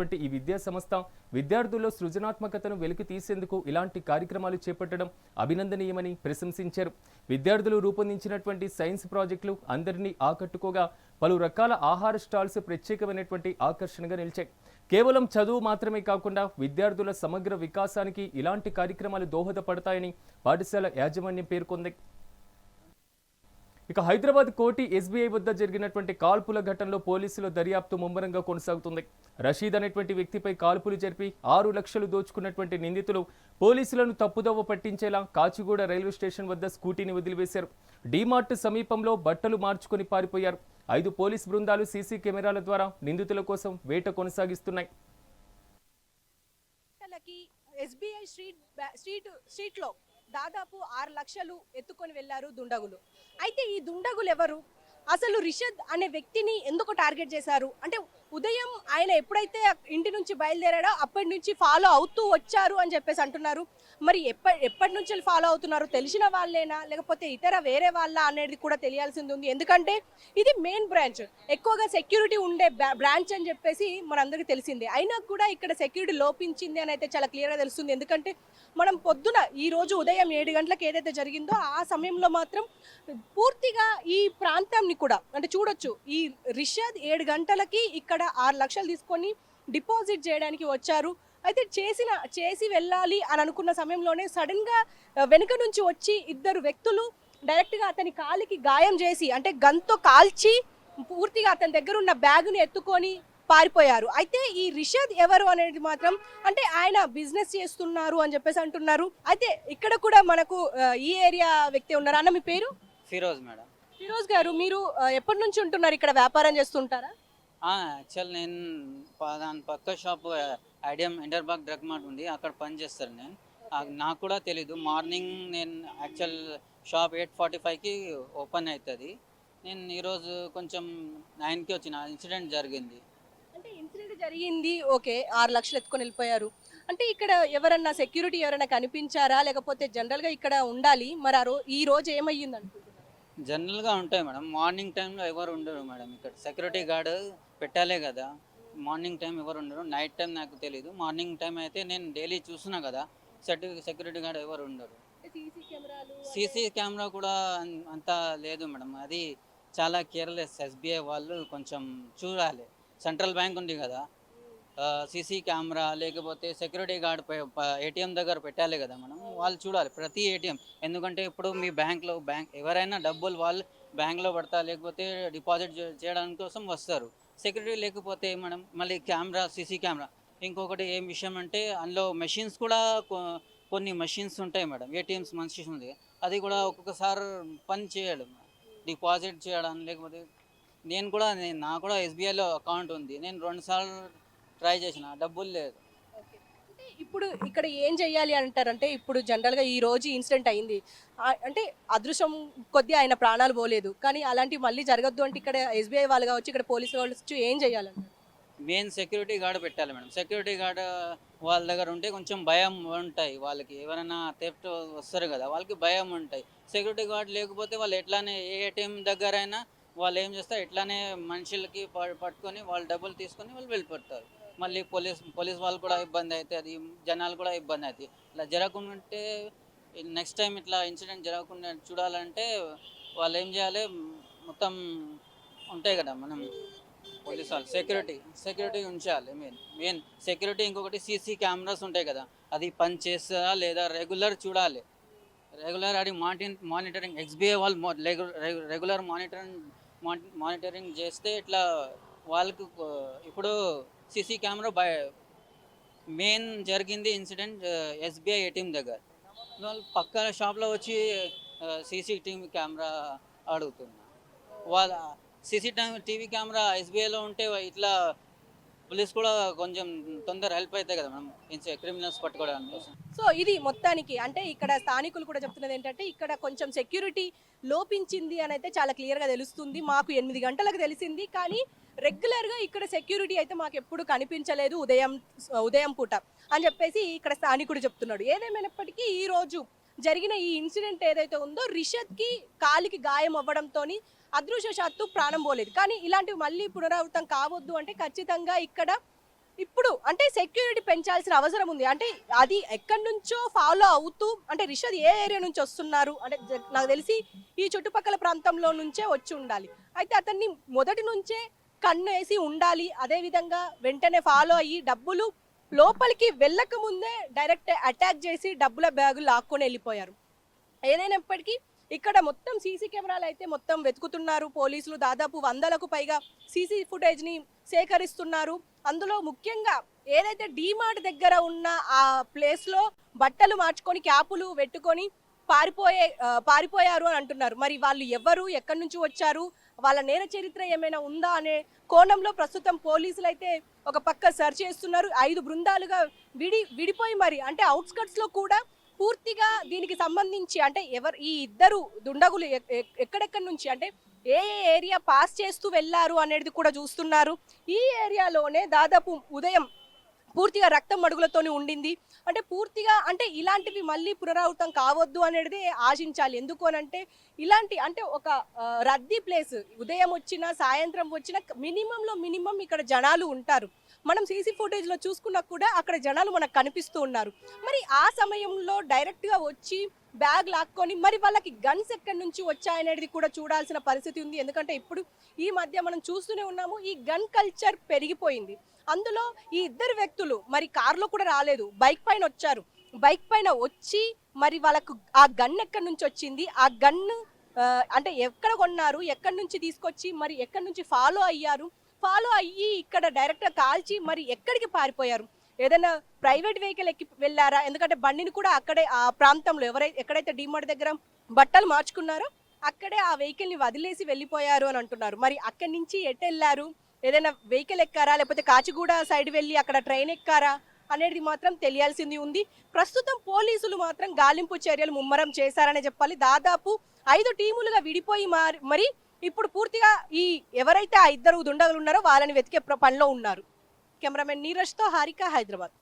నిర్వహిస్తున్నటువంటి ఈ విద్యా సంస్థ విద్యార్థుల్లో సృజనాత్మకతను వెలికి తీసేందుకు ఇలాంటి కార్యక్రమాలు చేపట్టడం అభినందనీయమని ప్రశంసించారు. విద్యార్థులు రూపొందించినటువంటి సైన్స్ ప్రాజెక్టులు అందరినీ ఆకట్టుకోగా పలు రకాల ఆహార స్టాల్స్ ప్రత్యేకమైనటువంటి ఆకర్షణగా నిలిచాయి. కేవలం చదువు మాత్రమే కాకుండా విద్యార్థుల సమగ్ర వికాసానికి ఇలాంటి కార్యక్రమాలు దోహదపడతాయని పాఠశాల యాజమాన్యం పేర్కొంది. ఇక హైదరాబాద్ కోటి ఎస్బీఐ వద్ద జరిగినటువంటి కాల్పుల ఘటనలో పోలీసుల దర్యాప్తు ముమ్మరంగా కొనసాగుతుంది. రషీద్ అనేటువంటి వ్యక్తిపై కాల్పులు జరిపి ఆరు లక్షలు దోచుకున్నటువంటి నిందితులు పోలీసులను తప్పుదోవ పట్టించేలా కాచిగూడ రైల్వే స్టేషన్ వద్ద స్కూటీని వదిలివేశారు. డీమార్ట్ సమీపంలో బట్టలు మార్చుకొని పారిపోయారు. ఐదు పోలీస్ బృందాలు సీసీ కెమెరాల ద్వారా నిందితుల కోసం వేట కొనసాగిస్తున్నాయి. ఎస్బీఐ స్ట్రీట్ స్ట్రీట్ స్ట్రీట్లో దాదాపు ఆరు లక్షలు ఎత్తుకొని వెళ్ళారు దుండగులు. అయితే ఈ దుండగులు ఎవరు అసలు రిషద్ అనే వ్యక్తిని ఎందుకు టార్గెట్ చేశారు? అంటే ఉదయం ఆయన ఎప్పుడైతే ఇంటి నుంచి బయలుదేరాడో అప్పటి నుంచి ఫాలో అవుతూ వచ్చారు అని చెప్పేసి అంటున్నారు. మరి ఎప్ప ఎప్పటి నుంచి ఫాలో అవుతున్నారు తెలిసిన వాళ్ళేనా? లేకపోతే ఇతర వేరే వాళ్ళ అనేది కూడా తెలియాల్సింది ఉంది. ఎందుకంటే ఇది మెయిన్ బ్రాంచ్ ఎక్కువగా సెక్యూరిటీ ఉండే బ్రాంచ్ అని చెప్పేసి మనందరికీ తెలిసిందే. అయినా కూడా ఇక్కడ సెక్యూరిటీ లోపించింది అని అయితే చాలా క్లియర్గా తెలుస్తుంది. ఎందుకంటే మనం పొద్దున ఈ రోజు ఉదయం ఏడు గంటలకు ఏదైతే జరిగిందో ఆ సమయంలో మాత్రం పూర్తిగా ఈ ప్రాంతాన్ని కూడా అంటే చూడొచ్చు ఈ రిషద్ ఏడు గంటలకి ఇక్కడ ఆరు లక్షలు తీసుకొని డిపాజిట్ చేయడానికి వచ్చారు. అయితే చేసిన చేసి వెళ్ళాలి అని అనుకున్న సమయంలోనే సడన్గా ఆ, వెనుక నుంచి వచ్చి ఇద్దరు వ్యక్తులు డైరెక్ట్గా అతని కాలికి గాయం చేసి అంటే గన్తో కాల్చి పూర్తిగా అతని దగ్గర ఉన్న బ్యాగుని ఎత్తుకొని పారిపోయారు. అయితే ఈ రిషద్ ఎవరు అనేది మాత్రం అంటే ఆయన బిజినెస్ చేస్తున్నారు అని చెప్పేసి అంటున్నారు. అయితే ఇక్కడ కూడా మనకు ఈ ఏరియా వ్యక్తి ఉన్నారు? అన్న మీ పేరు? ఫిరోజ్ మేడం. ఫిరోజ్ గారు మీరు ఎప్పటి నుంచి ఉంటున్నారు ఇక్కడ వ్యాపారం చేస్తుంటారా యాక్చువల్ నేను దాని పక్క షాప్ ఐడియం ఇంటర్బాగ్ డ్రగ్ మార్ట్ ఉంది అక్కడ పని చేస్తాను నేను. నాకు కూడా తెలీదు. మార్నింగ్ నేను యాక్చువల్ షాప్ ఎయిట్ ఫార్టీ ఫైవ్కి ఓపెన్ అవుతుంది నేను ఈరోజు కొంచెం నైన్కి వచ్చిన ఇన్సిడెంట్ జరిగింది. అంటే ఇన్సిడెంట్ జరిగింది ఓకే ఆరు లక్షలు ఎత్తుకొని వెళ్ళిపోయారు. అంటే ఇక్కడ ఎవరన్నా సెక్యూరిటీ ఎవరైనా కనిపించారా? లేకపోతే జనరల్గా ఇక్కడ ఉండాలి మరి ఆ రో ఈ రోజు ఏమయ్యింది అనుకుంటున్నారు జనరల్గా ఉంటాయి మేడం. మార్నింగ్ టైంలో ఎవరు ఉండరు మేడం ఇక్కడ. సెక్యూరిటీ గార్డ్ పెట్టాలే కదా. మార్నింగ్ టైం ఎవరు ఉండరు. నైట్ టైం నాకు తెలీదు. మార్నింగ్ టైం అయితే నేను డైలీ చూస్తున్నా కదా. సెక్యూరిటీ గార్డ్ ఎవరు ఉండరు. సీసీ కెమెరా కూడా అంత లేదు మేడం. అది చాలా కేర్లెస్ ఎస్బీఐ వాళ్ళు కొంచెం చూడాలి. సెంట్రల్ బ్యాంక్ ఉంది కదా. సీసీ కెమెరా లేకపోతే సెక్యూరిటీ గార్డ్ ఏటీఎం దగ్గర పెట్టాలి కదా మనం. వాళ్ళు చూడాలి ప్రతి ఏటీఎం. ఎందుకంటే ఇప్పుడు మీ బ్యాంక్లో బ్యాంక్ ఎవరైనా డబ్బులు వాళ్ళు బ్యాంక్లో పడతా లేకపోతే డిపాజిట్ చేయడానికి కోసం వస్తారు. సెక్యూరిటీ లేకపోతే మనం మళ్ళీ కెమెరా సీసీ కెమెరా. ఇంకొకటి ఏం విషయం అంటే అందులో మెషిన్స్ కూడా కొన్ని మెషిన్స్ ఉంటాయి మేడం. ఏటీఎంస్ మనిషి ఉంది. అది కూడా ఒక్కొక్కసారి పని చేయడం డిపాజిట్ చేయడం లేకపోతే నేను కూడా నేను నా కూడా ఎస్బీఐలో అకౌంట్ ఉంది. నేను రెండుసార్లు ట్రై చేసిన డబ్బులు లేదు. ఇప్పుడు ఇక్కడ ఏం చెయ్యాలి అంటారంటే ఇప్పుడు జనరల్గా ఈ రోజు ఇన్సిడెంట్ అయింది. అంటే అదృష్టం కొద్దీ ఆయన ప్రాణాలు పోలేదు. కానీ అలాంటివి మళ్ళీ జరగద్దు అంటే ఇక్కడ ఎస్బీఐ వాళ్ళు కావచ్చు ఇక్కడ పోలీసు వాళ్ళు వచ్చి ఏం చేయాలంటారు మెయిన్ సెక్యూరిటీ గార్డ్ పెట్టాలి మేడం. సెక్యూరిటీ గార్డ్ వాళ్ళ దగ్గర ఉంటే కొంచెం భయం ఉంటాయి వాళ్ళకి. ఎవరైనా థెఫ్ట్ వస్తారు కదా వాళ్ళకి భయం ఉంటాయి. సెక్యూరిటీ గార్డ్ లేకపోతే వాళ్ళు ఎట్లానే ఏ ఏటీఎం దగ్గర అయినా వాళ్ళు ఏం చేస్తారు ఎట్లానే మనుషులకి పట్టుకొని వాళ్ళు డబ్బులు తీసుకొని వాళ్ళు వెళ్ళిపోతారు. మళ్ళీ పోలీస్ పోలీస్ వాళ్ళు కూడా ఇబ్బంది అవుతుంది జనాలు కూడా ఇబ్బంది అవుతుంది ఇలా జరగకుండా ఉంటే నెక్స్ట్ టైం ఇట్లా ఇన్సిడెంట్ జరగకుండా చూడాలంటే వాళ్ళు ఏం చేయాలి మొత్తం ఉంటాయి కదా మనం పోలీస్ వాళ్ళు సెక్యూరిటీ సెక్యూరిటీ ఉంచాలి మెయిన్ మెయిన్ సెక్యూరిటీ ఇంకొకటి సీసీ కెమెరాస్ ఉంటాయి కదా అది పని చేస్తుందా లేదా రెగ్యులర్ చూడాలి. రెగ్యులర్ అది మానిటరింగ్ ఎక్స్బీఐ వాళ్ళు రెగ్యులర్ మానిటరింగ్ మానిటరింగ్ చేస్తే ఇట్లా వాళ్ళకు ఇప్పుడు సీసీ కెమెరా బయ మెయిన్ జరిగింది ఇన్సిడెంట్ ఎస్బీఐ ఏటీఎం దగ్గర. వాళ్ళు పక్కన షాప్లో వచ్చి సీసీటీవీ కెమెరా అడుగుతున్నా. వాళ్ళ సీసీ టీవీ కెమెరా ఎస్బీఐలో ఉంటే ఇట్లా పోలీస్ కూడా కొంచెం తొందర హెల్ప్ అవుతాయి కదా మనం క్రిమినల్స్ పట్టుకోవడానికి సో ఇది మొత్తానికి అంటే ఇక్కడ స్థానికులు కూడా చెప్తున్నది ఏంటంటే ఇక్కడ కొంచెం సెక్యూరిటీ లోపించింది అని అయితే చాలా క్లియర్గా తెలుస్తుంది. మాకు ఎనిమిది గంటలకు తెలిసింది కానీ రెగ్యులర్గా ఇక్కడ సెక్యూరిటీ అయితే మాకు ఎప్పుడు కనిపించలేదు ఉదయం ఉదయం పూట అని చెప్పేసి ఇక్కడ స్థానికుడు చెప్తున్నాడు. ఏదేమైనప్పటికీ ఈ రోజు జరిగిన ఈ ఇన్సిడెంట్ ఏదైతే ఉందో రిషద్కి కాలికి గాయం అవ్వడంతో అదృశ్యశాత్తు ప్రాణం పోలేదు. కానీ ఇలాంటివి మళ్ళీ పునరావృతం కావద్దు అంటే ఖచ్చితంగా ఇక్కడ ఇప్పుడు అంటే సెక్యూరిటీ పెంచాల్సిన అవసరం ఉంది. అంటే అది ఎక్కడి నుంచో ఫాలో అవుతూ అంటే రిషద్ ఏ ఏరియా నుంచి వస్తున్నారు? అంటే నాకు తెలిసి ఈ చుట్టుపక్కల ప్రాంతంలో నుంచే వచ్చి ఉండాలి. అయితే అతన్ని మొదటి నుంచే కన్ను వేసి ఉండాలి అదేవిధంగా వెంటనే ఫాలో అయ్యి డబ్బులు లోపలికి వెళ్ళక ముందే డైరెక్ట్ అటాక్ చేసి డబ్బుల బ్యాగులు లాక్కొని వెళ్ళిపోయారు. ఏదైనప్పటికీ ఇక్కడ మొత్తం సీసీ కెమెరాలు అయితే మొత్తం వెతుకుతున్నారు. పోలీసులు దాదాపు వందలకు పైగా సీసీ ఫుటేజ్ని సేకరిస్తున్నారు. అందులో ముఖ్యంగా ఏదైతే డీమార్ట్ దగ్గర ఉన్న ఆ ప్లేస్లో బట్టలు మార్చుకొని క్యాపులు పెట్టుకొని పారిపోయే పారిపోయారు అని అంటున్నారు. మరి వాళ్ళు ఎవరు? ఎక్కడి నుంచి వచ్చారు? వాళ్ళ నేర చరిత్ర ఏమైనా ఉందా అనే కోణంలో ప్రస్తుతం పోలీసులు అయితే ఒక పక్క సెర్చ్ చేస్తున్నారు. ఐదు బృందాలుగా విడి విడిపోయి మరి అంటే అవుట్స్కట్స్లో కూడా పూర్తిగా దీనికి సంబంధించి అంటే ఎవరు ఈ ఇద్దరు దుండగులు ఎ- ఎక్కడెక్కడి నుంచి అంటే ఏ ఏ ఏరియా పాస్ చేస్తూ వెళ్ళారు అనేది కూడా చూస్తున్నారు. ఈ ఏరియాలోనే దాదాపు ఉదయం పూర్తిగా రక్తం అడుగులతోనే ఉండింది. అంటే పూర్తిగా అంటే ఇలాంటివి మళ్ళీ పునరావృతం కావద్దు అనేది ఆశించాలి. ఎందుకు అని అంటే ఇలాంటి అంటే ఒక రద్దీ ప్లేస్ ఉదయం వచ్చినా సాయంత్రం వచ్చినా మినిమంలో మినిమం ఇక్కడ జనాలు ఉంటారు. మనం సీసీ ఫుటేజ్లో చూసుకున్నా కూడా అక్కడ జనాలు మనకు కనిపిస్తూ ఉన్నారు. మరి ఆ సమయంలో డైరెక్ట్గా వచ్చి బ్యాగ్ లాక్కొని మరి వాళ్ళకి గన్స్ ఎక్కడి నుంచి వచ్చాయనేది కూడా చూడాల్సిన పరిస్థితి ఉంది. ఎందుకంటే ఇప్పుడు ఈ మధ్య మనం చూస్తూనే ఉన్నాము ఈ గన్ కల్చర్ పెరిగిపోయింది. అందులో ఈ ఇద్దరు వ్యక్తులు మరి కారులో కూడా రాలేదు. బైక్ పైన వచ్చారు. బైక్ పైన వచ్చి మరి వాళ్ళకు ఆ గన్ ఎక్కడి నుంచి వచ్చింది? ఆ గన్ను అంటే ఎక్కడ కొన్నారు? ఎక్కడి నుంచి తీసుకొచ్చి మరి ఎక్కడి నుంచి ఫాలో అయ్యారు? ఫాలో అయ్యి ఇక్కడ డైరెక్ట్గా కాల్చి మరి ఎక్కడికి పారిపోయారు? ఏదైనా ప్రైవేట్ వెహికల్ ఎక్కి వెళ్ళారా? ఎందుకంటే బండిని కూడా అక్కడే ఆ ప్రాంతంలో ఎవరైతే ఎక్కడైతే డిమార్ట్ దగ్గర బట్టలు మార్చుకున్నారో అక్కడే ఆ వెహికల్ని వదిలేసి వెళ్ళిపోయారు అని అంటున్నారు. మరి అక్కడి నుంచి ఎటు వెళ్ళారు? ఏదైనా వెహికల్ ఎక్కారా లేకపోతే కాచిగూడ సైడ్ వెళ్ళి అక్కడ ట్రైన్ ఎక్కారా అనేది మాత్రం తెలియాల్సింది ఉంది. ప్రస్తుతం పోలీసులు మాత్రం గాలింపు చర్యలు ముమ్మరం చేశారనే చెప్పాలి. దాదాపు ఐదు టీములుగా విడిపోయి మారి మరి ఇప్పుడు పూర్తిగా ఈ ఎవరైతే ఆ ఇద్దరు దుండగులు ఉన్నారో వాళ్ళని వెతికే పనిలో ఉన్నారు. కెమెరామెన్ నీరజ్తో హారిక హైదరాబాద్.